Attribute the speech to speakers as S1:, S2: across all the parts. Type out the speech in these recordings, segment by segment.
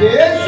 S1: Esse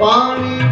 S1: પાણી